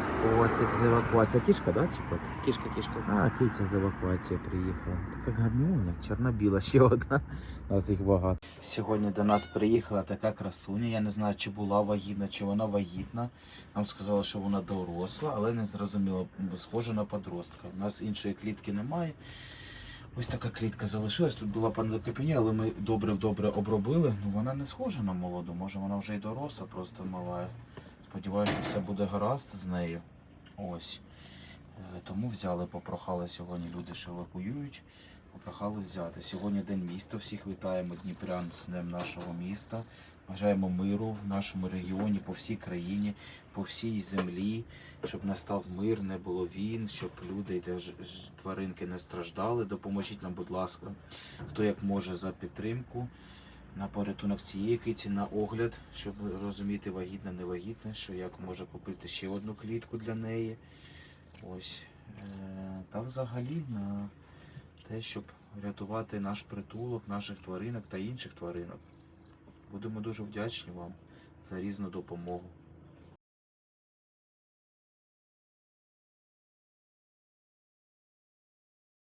Котик з евакуації. Кішка, да, чи котик? Кішка, кішка. А, киця з евакуації приїхала. Така гарнюня, чорно-біла, ще одна. У нас їх багато. Сьогодні до нас приїхала така красуня. Я не знаю, чи була вагітна, чи вона вагітна. Нам сказали, що вона доросла, але не зрозуміло, бо схожа на подростка. У нас іншої клітки немає. Ось така клітка залишилась. Тут була пандокопінія, але ми добре-добре обробили. Ну вона не схожа на молоду. Може вона вже й доросла, просто мала. Сподіваюся, що все буде гаразд з нею. Ось. Е, Тому взяли, попрохали сьогодні люди, що евакуюють. Попрохали взяти. Сьогодні день міста. Всіх вітаємо Дніпрян з днем нашого міста. Бажаємо миру в нашому регіоні, по всій країні, по всій землі, щоб настав мир, не було війн, щоб люди ж- тваринки не страждали. Допоможіть нам, будь ласка, хто як може за підтримку. На порятунок цієї киці на огляд, щоб розуміти вагітна, невагітна, що як може купити ще одну клітку для неї. Ось. Е, Та взагалі на те, щоб рятувати наш притулок, наших тваринок та інших тваринок. Будемо дуже вдячні вам за різну допомогу.